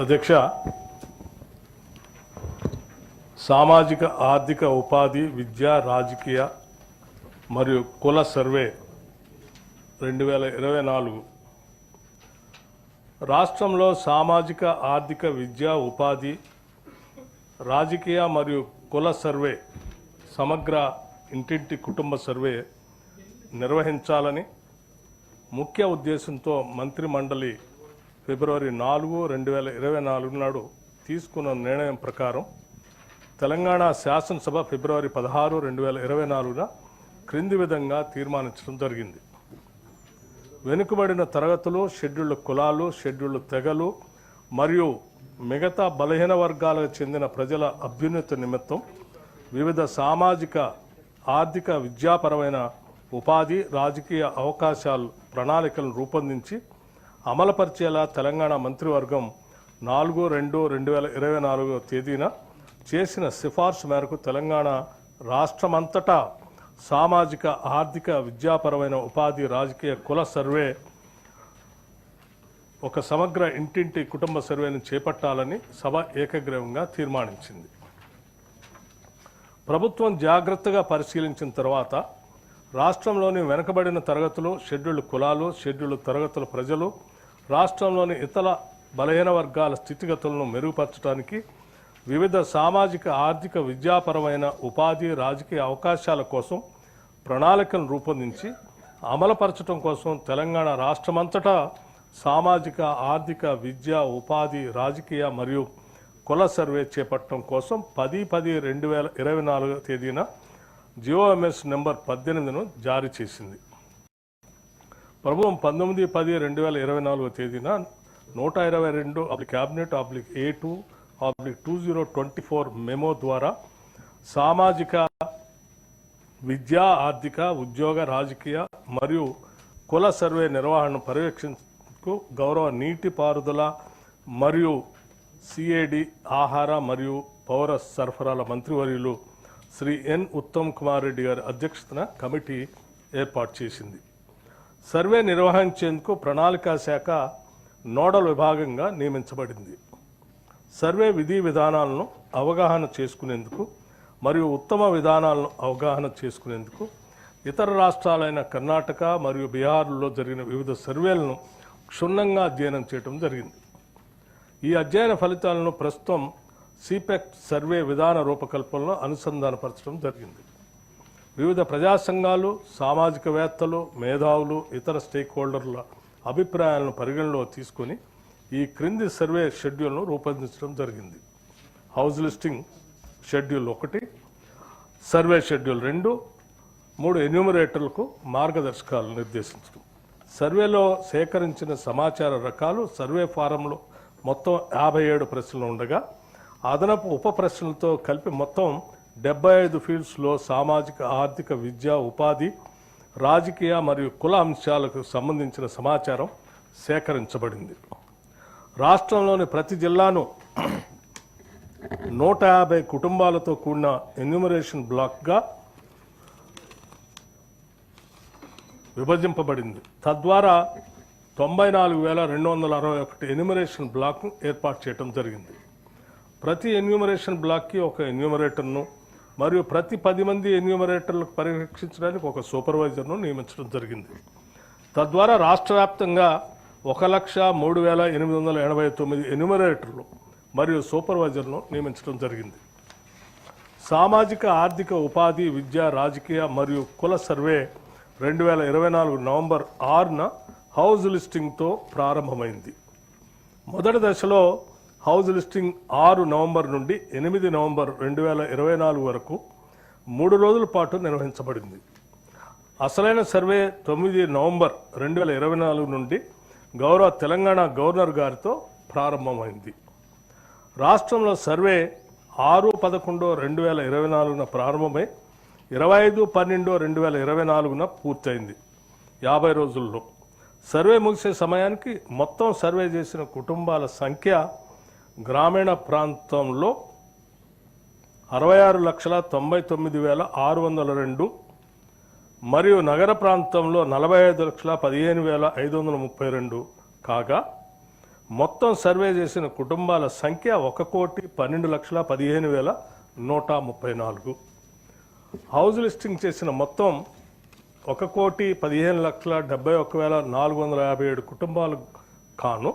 అధ్యక్ష సామాజిక ఆర్థిక ఉపాధి విద్య రాజకీయ మరియు కుల సర్వే రెండు వేల ఇరవై నాలుగు. రాష్ట్రంలో సామాజిక ఆర్థిక విద్య ఉపాధి రాజకీయ మరియు కుల సర్వే సమగ్ర ఇంటింటి కుటుంబ సర్వే నిర్వహించాలని ముఖ్య ఉద్దేశంతో మంత్రి మండలి ఫిబ్రవరి నాలుగు రెండు వేల ఇరవై నాలుగు నాడు తీసుకున్న నిర్ణయం ప్రకారం తెలంగాణ శాసనసభ ఫిబ్రవరి పదహారు రెండు వేల ఇరవై నాలుగున క్రింది విధంగా తీర్మానించడం జరిగింది. వెనుకబడిన తరగతులు షెడ్యూల్డ్ కులాలు షెడ్యూల్డ్ తెగలు మరియు మిగతా బలహీన వర్గాలకు చెందిన ప్రజల అభ్యున్నత నిమిత్తం వివిధ సామాజిక ఆర్థిక విద్యాపరమైన ఉపాధి రాజకీయ అవకాశాలు ప్రణాళికలను రూపొందించి అమలుపరిచేలా తెలంగాణ మంత్రివర్గం నాలుగు రెండు రెండు వేల ఇరవై నాలుగో తేదీన చేసిన సిఫార్సు మేరకు తెలంగాణ రాష్ట్రమంతటా సామాజిక ఆర్థిక విద్యాపరమైన ఉపాధి రాజకీయ కుల సర్వే ఒక సమగ్ర ఇంటింటి కుటుంబ సర్వేను చేపట్టాలని సభ ఏకగ్రీవంగా తీర్మానించింది. ప్రభుత్వం జాగ్రత్తగా పరిశీలించిన తర్వాత రాష్ట్రంలోని వెనుకబడిన తరగతులు షెడ్యూల్డ్ కులాలు షెడ్యూల్డ్ తరగతుల ప్రజలు రాష్ట్రంలోని ఇతర బలహీన వర్గాల స్థితిగతులను మెరుగుపరచడానికి వివిధ సామాజిక ఆర్థిక విద్యాపరమైన ఉపాధి రాజకీయ అవకాశాల కోసం ప్రణాళికను రూపొందించి అమలుపరచడం కోసం తెలంగాణ రాష్ట్రమంతటా సామాజిక ఆర్థిక విద్య ఉపాధి రాజకీయ మరియు కుల సర్వే చేపట్టడం కోసం పది పది రెండు వేల ఇరవై నాలుగో తేదీన జియోఎంఎస్ నెంబర్ పద్దెనిమిదిను జారీ చేసింది. ప్రభుత్వం పంతొమ్మిది పది రెండు వేల ఇరవై నాలుగో తేదీన నూట ఇరవై రెండు cabinet oblique A two oblique two zero twenty four memo ద్వారా సామాజిక విద్యా ఆర్థిక ఉద్యోగ రాజకీయ మరియు కుల సర్వే నిర్వహణను పర్యవేక్షణకు గౌరవ నీటిపారుదల మరియు సిఏడి ఆహార మరియు పౌర సరఫరాల మంత్రివర్యులు శ్రీ ఎన్ ఉత్తమ్ కుమార్ రెడ్డి గారి అధ్యక్షతన కమిటీ ఏర్పాటు చేసింది. సర్వే నిర్వహించేందుకు ప్రణాళికా శాఖ నోడల్ విభాగంగా నియమించబడింది. సర్వే విధి విధానాలను అవగాహన చేసుకునేందుకు మరియు ఉత్తమ విధానాలను అవగాహన చేసుకునేందుకు ఇతర రాష్ట్రాలైన కర్ణాటక మరియు బీహార్లో జరిగిన వివిధ సర్వేలను క్షుణ్ణంగా అధ్యయనం చేయడం జరిగింది. ఈ అధ్యయన ఫలితాలను ప్రస్తుతం సిపెక్ సర్వే విధాన రూపకల్పనలో అనుసంధానపరచడం జరిగింది. వివిధ ప్రజా సంఘాలు సామాజికవేత్తలు మేధావులు ఇతర స్టేక్ హోల్డర్ల అభిప్రాయాలను పరిగణలో తీసుకొని ఈ క్రింది సర్వే షెడ్యూల్ను రూపొందించడం జరిగింది. హౌస్ లిస్టింగ్ షెడ్యూల్ ఒకటి సర్వే షెడ్యూల్ రెండు మూడు ఎన్యూమరేటర్లకు మార్గదర్శకాలు నిర్దేశించడం. సర్వేలో సేకరించిన సమాచార రకాలు సర్వే ఫారంలో మొత్తం యాభై ఏడు ప్రశ్నలు ఉండగా అదనపు ఉప ప్రశ్నలతో కలిపి మొత్తం డెబ్బై ఐదు ఫీల్డ్స్లో సామాజిక ఆర్థిక విద్య ఉపాధి రాజకీయ మరియు కుల అంశాలకు సంబంధించిన సమాచారం సేకరించబడింది. రాష్ట్రంలోని ప్రతి జిల్లాను నూట యాభై కుటుంబాలతో కూడిన ఎన్యూమరేషన్ బ్లాక్గా విభజింపబడింది. తద్వారా తొంభై నాలుగు వేల రెండు వందల అరవై ఒకటి ఎన్యూమరేషన్ బ్లాక్ను ఏర్పాటు చేయడం జరిగింది. ప్రతి ఎన్యూమరేషన్ బ్లాక్కి ఒక ఎన్యూమరేటర్ను మరియు ప్రతి పది మంది ఎన్యూమరేటర్లకు పర్యవేక్షించడానికి ఒక సూపర్వైజర్ను నియమించడం జరిగింది. తద్వారా రాష్ట్ర వ్యాప్తంగా ఒక లక్ష మూడు వేల ఎనిమిది వందల ఎనభై తొమ్మిది ఎన్యూమరేటర్లు మరియు సూపర్వైజర్ను నియమించడం జరిగింది. సామాజిక ఆర్థిక ఉపాధి విద్య రాజకీయ మరియు కుల సర్వే రెండు వేల ఇరవై నాలుగు నవంబర్ ఆరున హౌస్ లిస్టింగ్తో ప్రారంభమైంది. మొదటి దశలో హౌస్ లిస్టింగ్ ఆరు నవంబర్ నుండి ఎనిమిది నవంబర్ రెండు వేల ఇరవై నాలుగు వరకు మూడు రోజుల పాటు నిర్వహించబడింది. అసలైన సర్వే తొమ్మిది నవంబర్ రెండు వేల ఇరవై నాలుగు నుండి గౌరవ తెలంగాణ గవర్నర్ గారితో ప్రారంభమైంది. రాష్ట్రంలో సర్వే ఆరు పదకొండు రెండు వేల ఇరవై నాలుగున ప్రారంభమై ఇరవై ఐదు పన్నెండు రెండు వేల ఇరవై నాలుగున పూర్తయింది. యాభై రోజుల్లో సర్వే ముగిసే సమయానికి మొత్తం సర్వే చేసిన కుటుంబాల సంఖ్య గ్రామీణ ప్రాంతంలో అరవై ఆరు లక్షల తొంభై తొమ్మిది వేల ఆరు వందల రెండు మరియు నగర ప్రాంతంలో నలభై ఐదు లక్షల పదిహేను వేల ఐదు వందల ముప్పై రెండు. కాగా మొత్తం సర్వే చేసిన కుటుంబాల సంఖ్య ఒక కోటి పన్నెండు లక్షల పదిహేను వేల నూట ముప్పై నాలుగు. హౌస్ లిస్టింగ్ చేసిన మొత్తం ఒక కోటి పదిహేను లక్షల డెబ్బై ఒక వేల నాలుగు వందల యాభై ఏడు కుటుంబాలు కాను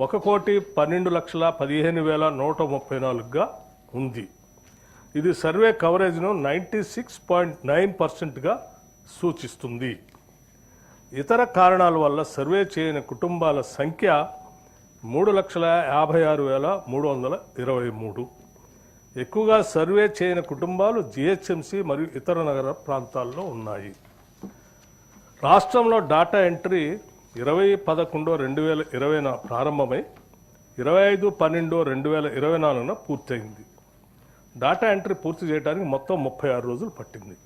ఒక కోటి పన్నెండు లక్షల పదిహేను వేల నూట ముప్పై నాలుగుగా ఉంది. ఇది సర్వే కవరేజ్ను నైంటీ సిక్స్ పాయింట్ నైన్ పర్సెంట్గా సూచిస్తుంది. ఇతర కారణాల వల్ల సర్వే చేయని కుటుంబాల సంఖ్య మూడు లక్షల యాభై ఆరు వేల మూడు వందల ఇరవై మూడు. ఎక్కువగా సర్వే చేయని కుటుంబాలు జిహెచ్ఎంసి మరియు ఇతర నగర ప్రాంతాల్లో ఉన్నాయి. రాష్ట్రంలో డాటా ఎంట్రీ ఇరవై పదకొండు రెండు వేల ఇరవైన ప్రారంభమై ఇరవై ఐదు పన్నెండు రెండు వేల ఇరవై నాలుగున పూర్తయింది. డాటా ఎంట్రీ పూర్తి చేయడానికి మొత్తం ముప్పై ఆరు రోజులు పట్టింది.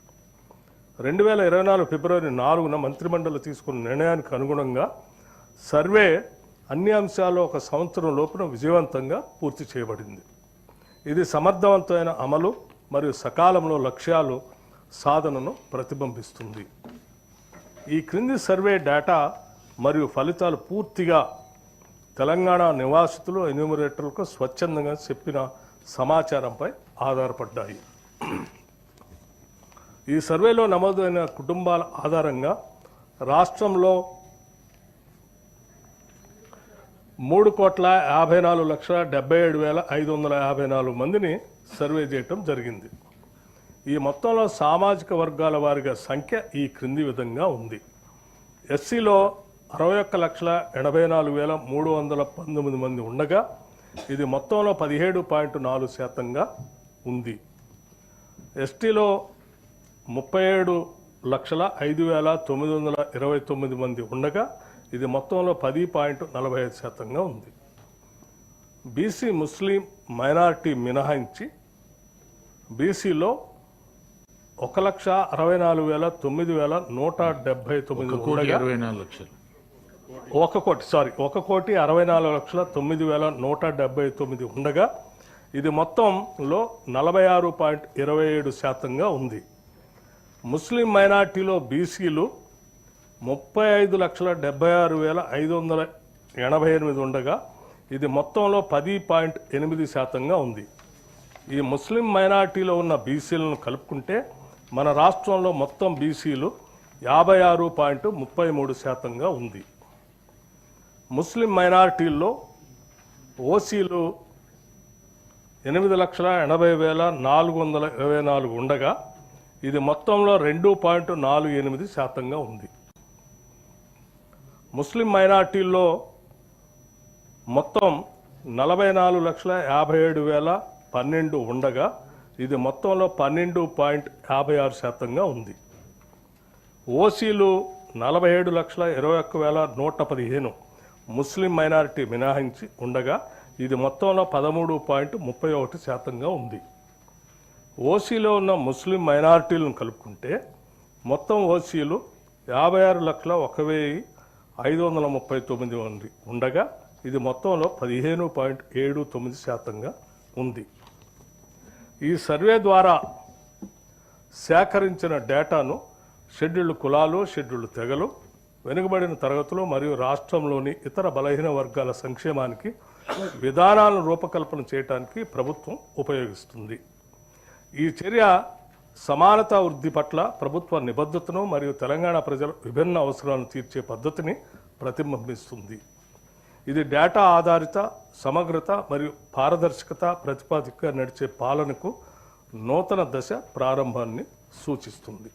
రెండు వేల ఇరవై నాలుగు ఫిబ్రవరి నాలుగున మంత్రిమండలి తీసుకున్న నిర్ణయానికి అనుగుణంగా సర్వే అన్ని అంశాలు ఒక సంవత్సరం లోపున విజయవంతంగా పూర్తి చేయబడింది. ఇది సమర్థవంతమైన అమలు మరియు సకాలంలో లక్ష్యాలు సాధనను ప్రతిబింబిస్తుంది. ఈ క్రింది సర్వే డేటా మరియు ఫలితాలు పూర్తిగా తెలంగాణ నివాసితులు ఎన్యూమరేటర్లకు స్వచ్ఛందంగా చెప్పిన సమాచారంపై ఆధారపడ్డాయి. ఈ సర్వేలో నమోదైన కుటుంబాల ఆధారంగా రాష్ట్రంలో మూడు కోట్ల యాభై నాలుగు లక్షల డెబ్బై ఏడు వేల ఐదు వందల యాభై నాలుగు మందిని సర్వే చేయటం జరిగింది. ఈ మొత్తంలో సామాజిక వర్గాల వారిగా సంఖ్య ఈ క్రింది విధంగా ఉంది. ఎస్సీలో అరవై ఒక్క లక్షల ఎనభై నాలుగు వేల మూడు వందల పంతొమ్మిది మంది ఉండగా ఇది మొత్తంలో పదిహేడు పాయింట్ నాలుగు శాతంగా ఉంది. ఎస్టీలో ముప్పై ఏడు లక్షల ఐదు వేల తొమ్మిది వందల ఇరవై తొమ్మిది మంది ఉండగా ఇది మొత్తంలో పది పాయింట్ నలభై ఐదు శాతంగా ఉంది. బీసీ ముస్లిం మైనారిటీ మినహాయించి బీసీలో ఒక లక్ష అరవై నాలుగు వేల తొమ్మిది వేల నూట డెబ్బై తొమ్మిది అరవై నాలుగు లక్షలు. ఒక కోటి సారీ ఒక కోటి అరవై నాలుగు లక్షల తొమ్మిది వేల నూట డెబ్బై తొమ్మిది ఉండగా ఇది మొత్తంలో నలభై ఆరు పాయింట్ ఇరవై ఏడు శాతంగా ఉంది. ముస్లిం మైనార్టీలో బీసీలు ముప్పై ఐదు లక్షల డెబ్బై ఆరు వేల ఐదు వందల ఎనభై ఎనిమిది ఉండగా ఇది మొత్తంలో పది పాయింట్ ఎనిమిది శాతంగా ఉంది. ఈ ముస్లిం మైనార్టీలో ఉన్న బీసీలను కలుపుకుంటే మన రాష్ట్రంలో మొత్తం బీసీలు యాభై ఆరు పాయింట్ ముప్పై మూడు శాతంగా ఉంది. ముస్లిం మైనారిటీల్లో ఓసీలు ఎనిమిది లక్షల ఎనభై వేల నాలుగు వందల ఇరవై నాలుగు ఉండగా ఇది మొత్తంలో రెండు పాయింట్ నాలుగు ఎనిమిది శాతంగా ఉంది. ముస్లిం మైనార్టీల్లో మొత్తం నలభై నాలుగు లక్షల యాభై ఏడు వేల పన్నెండు ఉండగా ఇది మొత్తంలో పన్నెండు పాయింట్ యాభై ఆరు శాతంగా ఉంది. ఓసీలు నలభై ఏడు లక్షల ఇరవై ఒక్క వేల నూట పదిహేను. ముస్లిం మైనారిటీ మినహాయించి ఉండగా ఇది మొత్తంలో పదమూడు పాయింట్ ముప్పై ఒకటి శాతంగా ఉంది. ఓసీలో ఉన్న ముస్లిం మైనారిటీలను కలుపుకుంటే మొత్తం ఓసీలు యాభై ఆరు లక్షల ఒక వెయ్యి ఐదు వందల ముప్పై తొమ్మిది మంది ఉండగా ఇది మొత్తంలో పదిహేను పాయింట్ ఏడు తొమ్మిది శాతంగా ఉంది. ఈ సర్వే ద్వారా సేకరించిన డేటాను షెడ్యూల్డ్ కులాలు షెడ్యూల్డ్ తెగలు వెనుకబడిన తరగతులు మరియు రాష్ట్రంలోని ఇతర బలహీన వర్గాల సంక్షేమానికి విధానాలను రూపకల్పన చేయడానికి ప్రభుత్వం ఉపయోగిస్తుంది. ఈ చర్య సమానతా వృద్ధి పట్ల ప్రభుత్వ నిబద్ధతను మరియు తెలంగాణ ప్రజల విభిన్న అవసరాలను తీర్చే పద్ధతిని ప్రతిబింబిస్తుంది. ఇది డేటా ఆధారిత సమగ్రత మరియు పారదర్శకత ప్రతిపాదికగా నడిచే పాలనకు నూతన దశ ప్రారంభాన్ని సూచిస్తుంది.